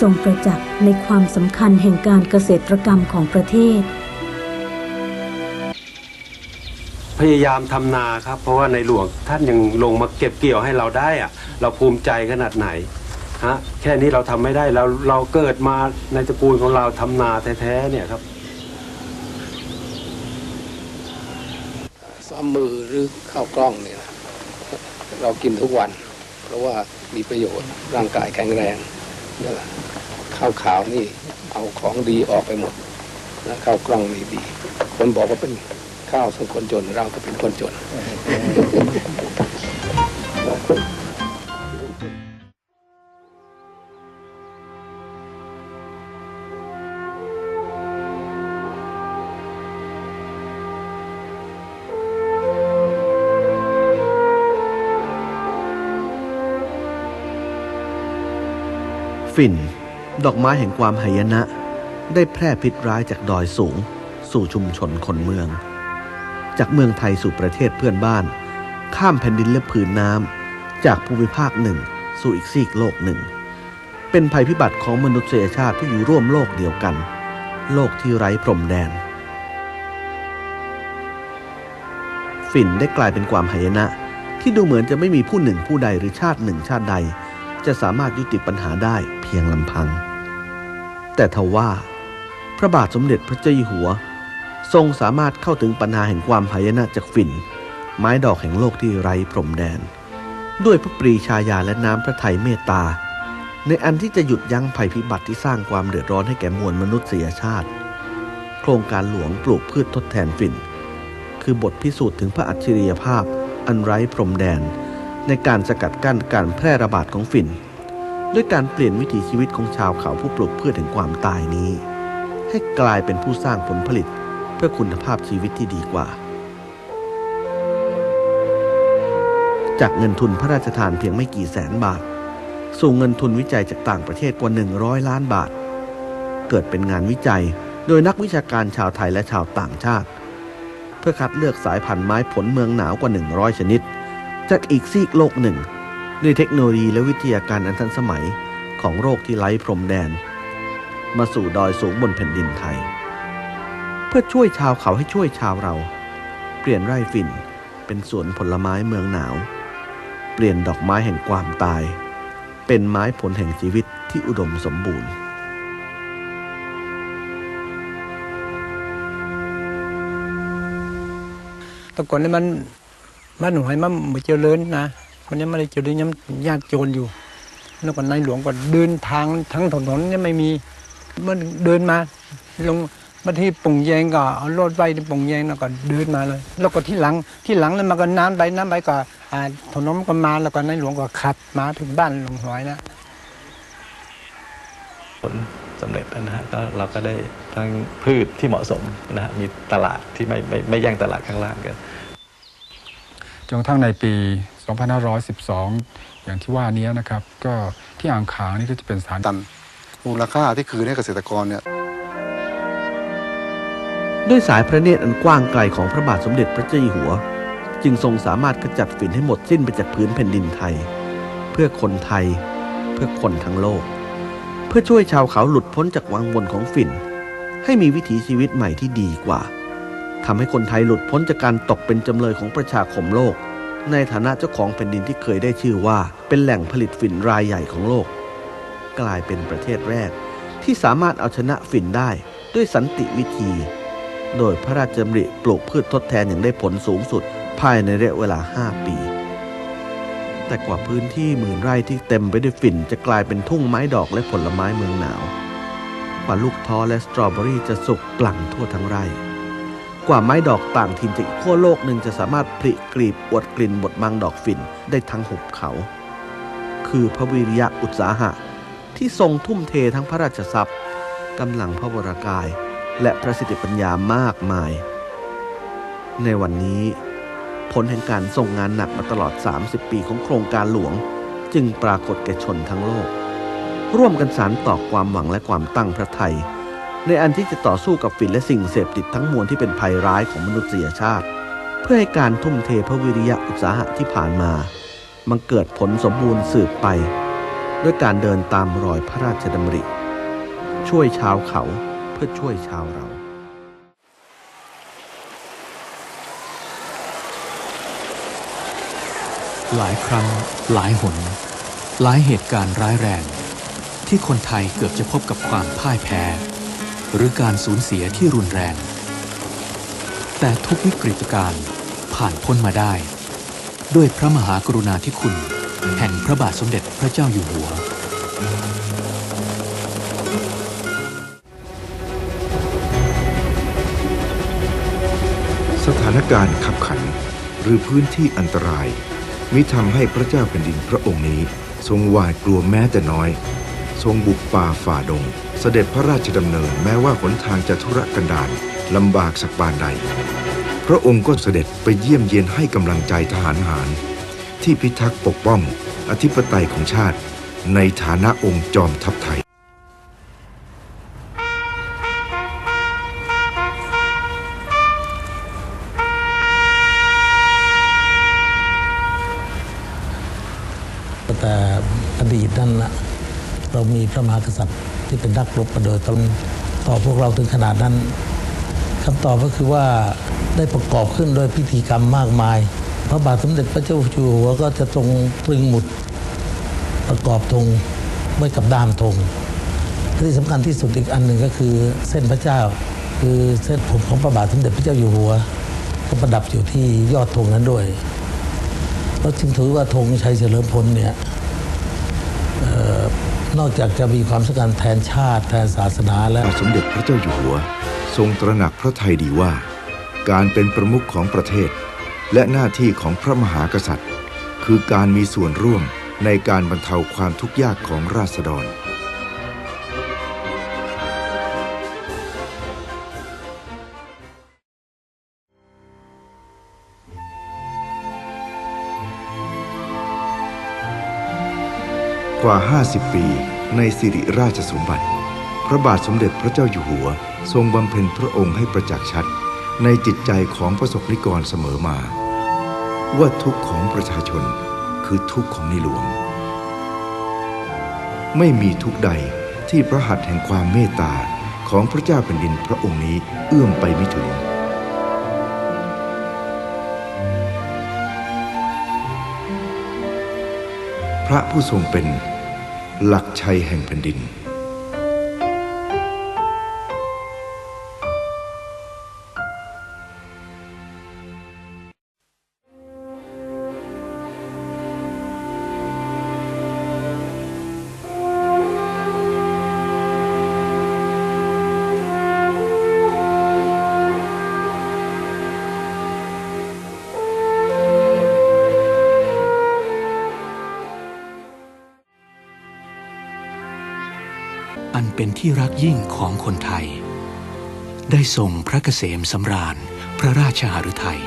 ทรงประจักษ์ในความสำคัญแห่งการเกษตรกรรมของประเทศ พยายามทำนาครับ เพราะว่าในหลวงท่านยังลงมาเก็บเกี่ยวให้เราได้อะเราภูมิใจขนาดไหนฮะแค่นี้เราทำไม่ได้เราเราเกิดมาในตระกูลของเราทำนาแท้ๆเนี่ยครับซ้อมมือหรือข้าวกล้องเนี่ยนะเรากินทุกวัน เพราะว่ามีประโยชน์ร่างกายแข็งแรง นี่แหละข้าวขาวนี่เอาของดีออกไปหมดและข้าวกล้องนี่ดี คนบอกว่าเป็นข้าวสำหรับคนจนเราก็เป็นคนจน ฝิ่นดอกไม้แห่งความหายนะ ได้แพร่พิษร้ายจากดอยสูง สู่ชุมชนคนเมือง จากเมืองไทยสู่ประเทศเพื่อนบ้าน ข้ามแผ่นดินและผืนน้ำจากภูมิภาคหนึ่ง สู่อีกซีกโลกหนึ่ง เป็นภัยพิบัติของมนุษยชาติที่อยู่ร่วมโลกเดียวกัน โลกที่ไร้พรมแดน ฝิ่นได้กลายเป็นความหายนะ ที่ดูเหมือนจะไม่มีผู้หนึ่งผู้ใดหรือชาติหนึ่งชาติใดจะสามารถยุติปัญหาได้ พียงลำพัง แต่ทว่าพระบาทสมเด็จพระเจ้าอยู่หัว ทรงสามารถเข้าถึงปัญหาแห่งความหายนะจากฝิ่น ไม้ดอกแห่งโลกที่ไร้พรมแดน ด้วยพระปรีชาญาและน้ำพระทัยเมตตา ในอันที่จะหยุดยั้งภัยพิบัติที่สร้างความเดือดร้อนให้แก่มวลมนุษยชาติ โครงการหลวงปลูกพืชทดแทนฝิ่น คือบทพิสูจน์ถึงพระอัจฉริยภาพ อันไร้พรมแดน ในการสกัดกั้นการแพร่ระบาดของฝิ่น ด้วยการเปลี่ยนวิถีชีวิตของชาวเขาผู้ปลูกพืชแห่งความตายนี้ ให้กลายเป็นผู้สร้างผลผลิตเพื่อคุณภาพชีวิตที่ดีกว่า จากเงินทุนพระราชทานเพียงไม่กี่แสนบาท สู่เงินทุนวิจัยจากต่างประเทศกว่า 100 ล้านบาท เกิดเป็นงานวิจัยโดยนักวิชาการชาวไทยและชาวต่างชาติ เพื่อคัดเลือกสายพันธุ์ไม้ผลเมืองหนาวกว่า 100 ชนิด จากอีกซีกโลกหนึ่ง ด้วยเทคโนโลยีและวิทยาการอันทันสมัยของโรคที่ไร้พรมแดน มาสู่ดอยสูงบนแผ่นดินไทย เพื่อช่วยชาวเขาให้ช่วยชาวเรา เปลี่ยนไร่ฝิ่นเป็นสวนผลไม้เมืองหนาว เปลี่ยนดอกไม้แห่งความตาย เป็นไม้ผลแห่งชีวิตที่อุดมสมบูรณ์ต่ก่อนนี้มันบ้านหวยมันไม่เจริญนะ มันยังไม่ได้เจริญยังยากจนอยู่ แล้วก็ในหลวงก็เดินทางทั้งถนนเนี่ยไม่มีมันเดินมาลงมาที่ปุ่งแยงก็เอารถไว้ที่ปุ่งแยงแล้วก็เดินมาเลย แล้วก็ที่หลังที่หลังแล้วมันก็น้ำไปน้ำไปก็อ่าถนนก็มาแล้วก็ในหลวงก็ขับมาถึงบ้านหลวงหอยนะผลสำเร็จนะฮะก็เราก็ได้ทั้งพืชที่เหมาะสมนะฮะมีตลาดที่ไม่ไม่ไม่แย่งตลาดข้างล่างกันจนกระทั่งในปี 2512 อย่างที่ว่านี้นะครับ ก็ที่อ่างขางนี่ก็จะเป็นสถานตันมูลค่าที่คืนให้เกษตรกรเนี่ยด้วยสายพระเนตรอันกว้างไกลของพระบาทสมเด็จพระเจ้าอยู่หัว จึงทรงสามารถขจัดฝิ่นให้หมดสิ้นไปจากพื้นแผ่นดินไทย เพื่อคนไทย เพื่อคนทั้งโลก เพื่อช่วยชาวเขาหลุดพ้นจากวังวนของฝิ่น ให้มีวิถีชีวิตใหม่ที่ดีกว่าทำให้คนไทยหลุดพ้นจากการตกเป็นจำเลยของประชาคมโลก ในฐานะเจ้าของแผ่นดินที่เคยได้ชื่อว่าเป็นแหล่งผลิตฝิ่นรายใหญ่ของโลก กลายเป็นประเทศแรก ที่สามารถเอาชนะฝิ่นได้ด้วยสันติวิธี โดยพระราชดำริปลูกพืชทดแทนอย่างได้ผลสูงสุด ภายในระยะเวลา 5 ปี แต่กว่าพื้นที่หมื่นไร่ที่เต็มไปด้วยฝิ่นจะกลายเป็นทุ่งไม้ดอกและผลไม้เมืองหนาวกว่าลูกท้อและสตรอเบอรี่จะสุกกลั่งทั่วทั้งไร่ กว่าไม้ดอกต่างถิ่นจากอีกขั้วโลกหนึ่งจะสามารถผลิกลีบอวดกลิ่นบทมังดอกฝิ่นได้ทั้งหุบเขา คือพระวิริยะอุตสาหะ ที่ทรงทุ่มเททั้งพระราชทรัพย์กำลังพระวรากาย และประสิทธิปัญญามากมาย ในวันนี้ ผลแห่งการทรงงานหนักมาตลอด 30 ปีของโครงการหลวง จึงปรากฏแก่ชนทั้งโลก ร่วมกันสารต่อความหวังและความตั้งพระไทย ในอันที่จะต่อสู้กับฝิ่นและสิ่งเสพติดทั้งมวลที่เป็นภัยร้ายของมนุษยชาติ เพื่อให้การทุ่มเทพระวิริยะอุตสาหะที่ผ่านมา มันเกิดผลสมบูรณ์สืบไป ด้วยการเดินตามรอยพระราชดำริ ช่วยชาวเขาเพื่อช่วยชาวเราหลายครั้ง หลายหน หลายเหตุการณ์ร้ายแรง ที่คนไทยเกือบจะพบกับความพ่ายแพ้ หรือการสูญเสียที่รุนแรง แต่ทุกวิกฤตการณ์ผ่านพ้นมาได้ ด้วยพระมหากรุณาธิคุณ แห่งพระบาทสมเด็จพระเจ้าอยู่หัวสถานการณ์ขับขันหรือพื้นที่อันตราย มิทำให้พระเจ้าแผ่นดินพระองค์นี้ ทรงหวาดกลัวแม้แต่น้อย ทรงบุกป่าฝ่าดง เสด็จพระราชดำเนินแม้ว่าหนทางจะทุรกันดารลำบากสักปานใด พระองค์ก็เสด็จไปเยี่ยมเยียนให้กำลังใจทหารหาร ที่พิทักษ์ปกป้อง อธิปไตยของชาติ ในฐานะองค์จอมทัพไทย เรามีพระมหากษัตริย์ที่เป็นนักรบมาโดยตลอดต่อพวกเราถึงขนาดนั้นคำตอบก็คือว่าได้ประกอบขึ้นโดยพิธีกรรมมากมาย พระบาทสมเด็จพระเจ้าอยู่หัวก็จะทรงตรึงหมุดประกอบธงไว้กับด้ามธงที่สำคัญที่สุดอีกอันหนึ่งก็คือเส้นพระเจ้า คือเส้นผมของพระบาทสมเด็จพระเจ้าอยู่หัว ก็ประดับอยู่ที่ยอดธงนั้นด้วยเราจึงถือว่าธงชัยเฉลิมพลเนี่ยเนอกจากจะมีความสำคัญแทนชาติแทนศาสนาแล้วพระสมเด็จพระเจ้าอยู่หัว ทรงตระหนักพระทัยดีว่า การเป็นประมุขของประเทศ และหน้าที่ของพระมหากษัตริย์ คือการมีส่วนร่วมในการบรรเทาความทุกข์ยากของราษฎร ว่า 50 ปีในสิริราชสมบัติ พระบาทสมเด็จพระเจ้าอยู่หัว ทรงบำเพ็ญพระองค์ให้ประจักษ์ชัด ในจิตใจของประสบนิกรเสมอมา ว่าทุกข์ของประชาชนคือทุกข์ของในหลวง ไม่มีทุกใดที่พระหัตถ์แห่งความเมตตาของพระเจ้าแผ่นดินพระองค์นี้เอื้อมไปไม่ถึงพระผู้ทรงเป็น หลักชัยแห่งแผ่นดิน เป็นที่รักยิ่งของคนไทย ได้ทรงพระเกษมสำราญพระราชหฤทัย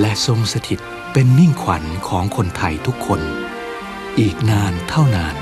และทรงสถิตเป็นมิ่งขวัญของคนไทยทุกคน อีกนานเท่านาน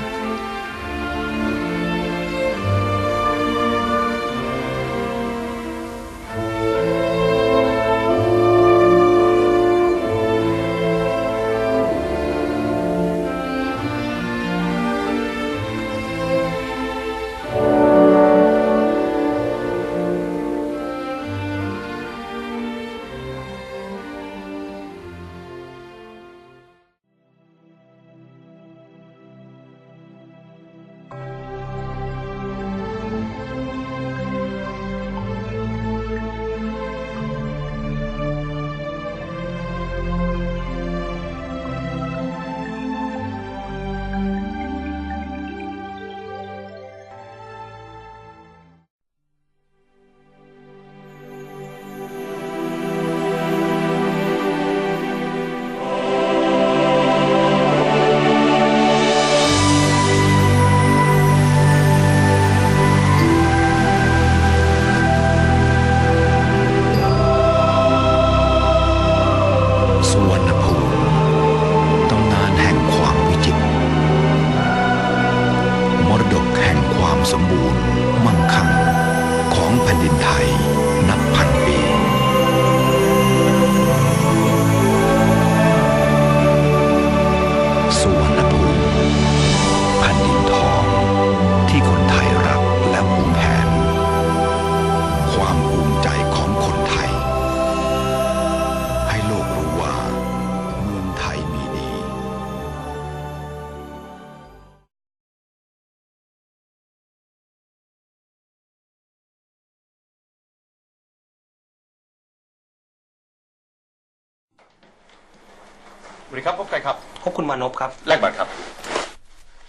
ดีครับพบใครครับ พบคุณมานพครับ แลกบัตรครับ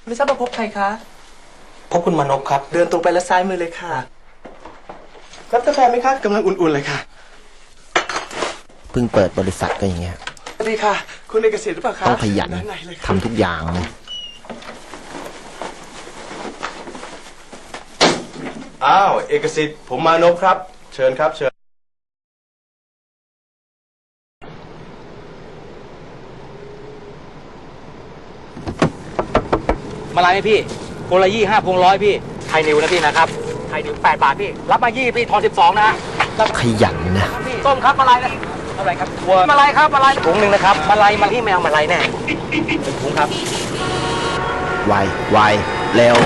ไม่ทราบว่าพบใครคะ พบคุณมานพครับ เดินตรงไปแล้วซ้ายมือเลยค่ะ รับกาแฟไหมคะกำลังอุ่นๆเลยค่ะ เพิ่งเปิดบริษัทก็อย่างเงี้ย สวัสดีค่ะ คุณเอกสิทธิ์หรือเปล่าคะต้องขยันด้าใเลยค่ะทำทุกอย่างนะอ้าว เอกสิทธิ์ผมมานพครับ เชิญครับ เชิญ มาลายไหมพี่พวงละยี่ห้าพวงร้อยพี่ไทยนิวนะพี่นะครับไทยนิวแปดบาทพี่ รับมายี่พี่ทอนสิบสองนะรับขยันนะพี่ส้มครับมาลายนะเท่าไหร่ครับวัวมาลายครับมาลายถุงหนึ่งนะครับมาลายมาพี่แมวมาลายแน่หนึ่งถุงครับไวไวเร็ว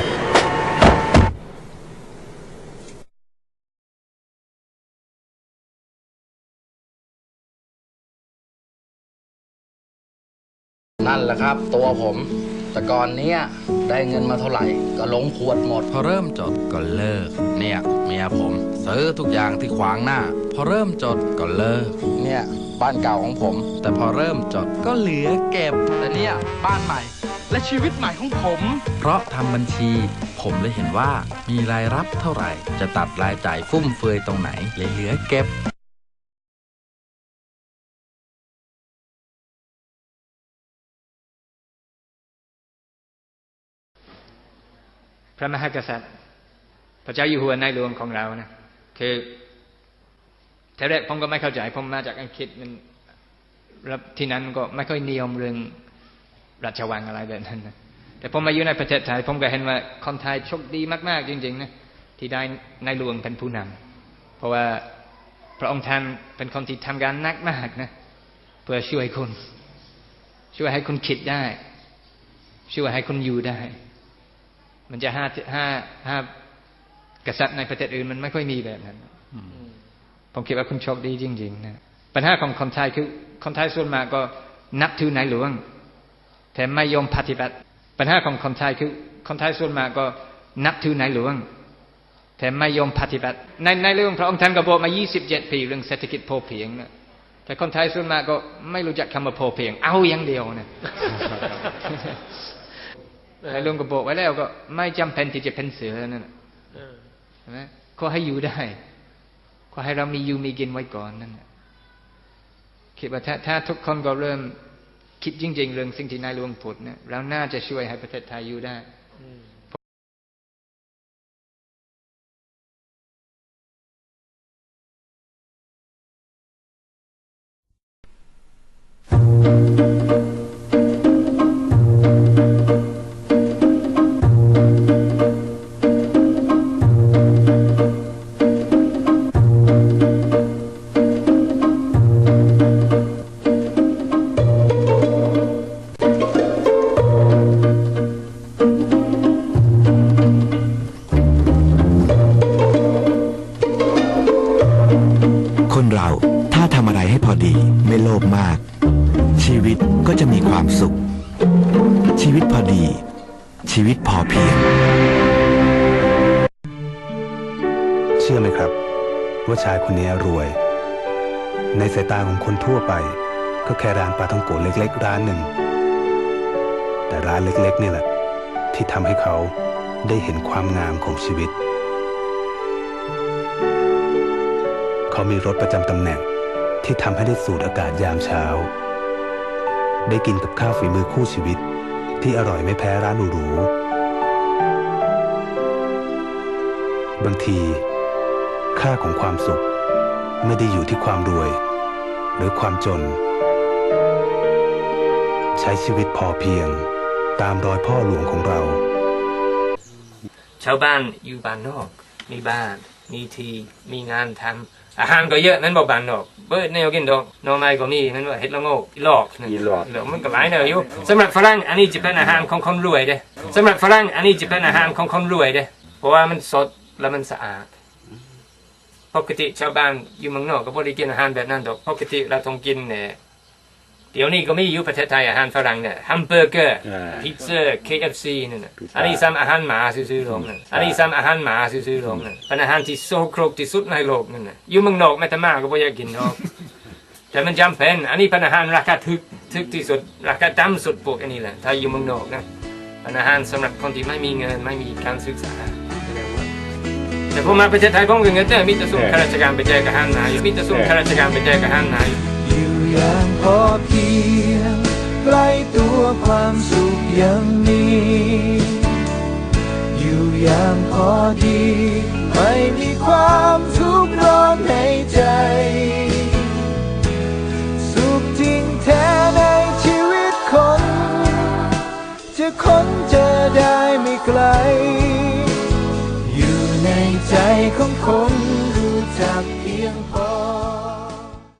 นั่นแหละครับ ตัวผม แต่ก่อนเนี้ยได้เงินมาเท่าไหร่ ก็ลงขวดหมด พอเริ่มจดก็เลิก เนี่ยเมียผมซื้อทุกอย่างที่ขวางหน้า พอเริ่มจดก็เลิก เนี่ยบ้านเก่าของผม แต่พอเริ่มจดก็เหลือเก็บแต่เนี่ยบ้านใหม่ และชีวิตใหม่ของผม เพราะทำบัญชี ผมเลยเห็นว่ามีรายรับเท่าไหร่ จะตัดรายจ่ายฟุ่มเฟือยตรงไหนเลยเหลือเก็บ พระมหากษัตริย์ พระเจ้าอยู่หัวในหลวงของเรานะคือแต่แรกผมก็ไม่เข้าใจผมมาจากอังกฤษมันแล้วที่นั้นก็ไม่ค่อยนิยมเรื่องราชวังอะไรแบบนั้นนะแต่ผมมาอยู่ในประเทศไทยผมก็เห็นว่าคนไทยโชคดีมาก ๆ จริงๆนะที่ได้ในหลวงเป็นผู้นำเพราะว่าพระองค์ท่านเป็นคนที่ทำงานนักมากนะเพื่อช่วยคุณ ช่วยให้คุณคิดได้ ช่วยให้คุณอยู่ได้ มันจะห้าห้าห้ากษัตริย์ในประเทศอื่นมันไม่ค่อยมีแบบนั้นผมคิดว่าคุณโชคดีจริงๆนะปัญหาของคนไทยคือคนไทยส่วนมากก็นับถือในหลวงแต่ไม่ยอมปฏิบัติ ปัญหาของคนไทยคือคนไทยส่วนมากก็นับถือในหลวงแต่ไม่ยอมปฏิบัติ ในในเรื่องพระองค์ท่านก็บอกมา 27 ปีเรื่องเศรษฐกิจพอเพียงนะแต่คนไทยส่วนมากก็ไม่รู้จักคำว่าพอเพียง เอาอย่างเดียวนะในห ลวงก็บอกไว้แล้วก็ไม่จำเป็นที่จะเป็นเสือนั่นน่ะใช่ไหมขอให้อยู่ได้ ขอให้เรามีอยู่มีกินไว้ก่อนนั่นน่ะคิดว่าถ้าถ้าทุกคนก็เริ่มคิดจริงๆเรื่องสิ่งที่นายหลวงพูดเนี่ยเราน่าจะช่วยให้ประเทศไทยอยู่ได้ จะมีความสุข ชีวิตพอดี ชีวิตพอเพียง เชื่อไหมครับ ว่าชายคนนี้รวย ในสายตาของคนทั่วไป ก็แค่ร้านปลาท่องโกเล็กๆ ร้านหนึ่ง แต่ร้านเล็กๆนี่แหละ ที่ทำให้เขาได้เห็นความงามของชีวิต เขามีรถประจำตำแหน่งที่ทำให้ได้สูดอากาศยามเช้า ได้กินกับข้าวฝีมือคู่ชีวิต ที่อร่อยไม่แพ้ร้านหรูๆบางที ค่าของความสุข ไม่ได้อยู่ที่ความรวย หรือความจน ใช้ชีวิตพอเพียง ตามรอยพ่อหลวงของเรา ชาวบ้านอยู่บ้านนอก มีบ้าน มีที มีงานทำอาหารก็เยอะนั่นบอกบ้านนอก เบิดแนวกินดอกหน่อไม้ก็มีนั่นว่าเห็ดละโงกอีหลอกนั่นอีหลอกมันก็หลายแนวอยู่สำหรับฝรั่งอันนี้จะเป็นอาหารของคนรวยเด้สำหรับฝรั่งอันนี้จะเป็นอาหารของคนรวยเด้เพราะว่ามันสดและมันสะอาดปกติชาวบ้านอยู่เมืองนอกก็บ่ได้กินอาหารแบบนั้นดอกปกติเราต้องกินเนี่ย เดี๋ยวนี้ก็มีอยู่ประเทศไทยอาหารฝรั่งเนี่ยแฮมเบอร์เกอร์พิซซ่า KFC นั่นน่ะอันนี้ซ้ำอาหารหมาซื่อๆลงนั่นอันนี้ซ้ำอาหารหมาซื่อๆลงนั่นเป็นอาหารที่โซโครกที่สุดในโลกนั่นน่ะอยู่เมืองนอกแม้แต่หมาก็บ่อยากกินดอกแต่มันจำเป็น อันนี้เป็นอาหารราคาถึกถทึกที่สุดราคาต่ำสุดพวกอันนี้แหละถ้าอยู่เมืองนอกนะอาหารสำหรับคนที่ไม่มีเงินไม่มีการศึกษาแต่พอมาประเทศไทยผมก็เงินแต่มีแต่ส่งข้าราชการไปแจกอาหารนายมีแต่ส่งข้าราชการไปแจกอาหารนายอยู่ อย่างพอเพียงใกล้ตัวความสุขยังมีอยู่อย่างพอดี ไม่มีความทุกข์ร้อนในใจ สุขจริงแท้ในชีวิตคน จะค้นเจอได้ไม่ไกล อยู่ในใจของคน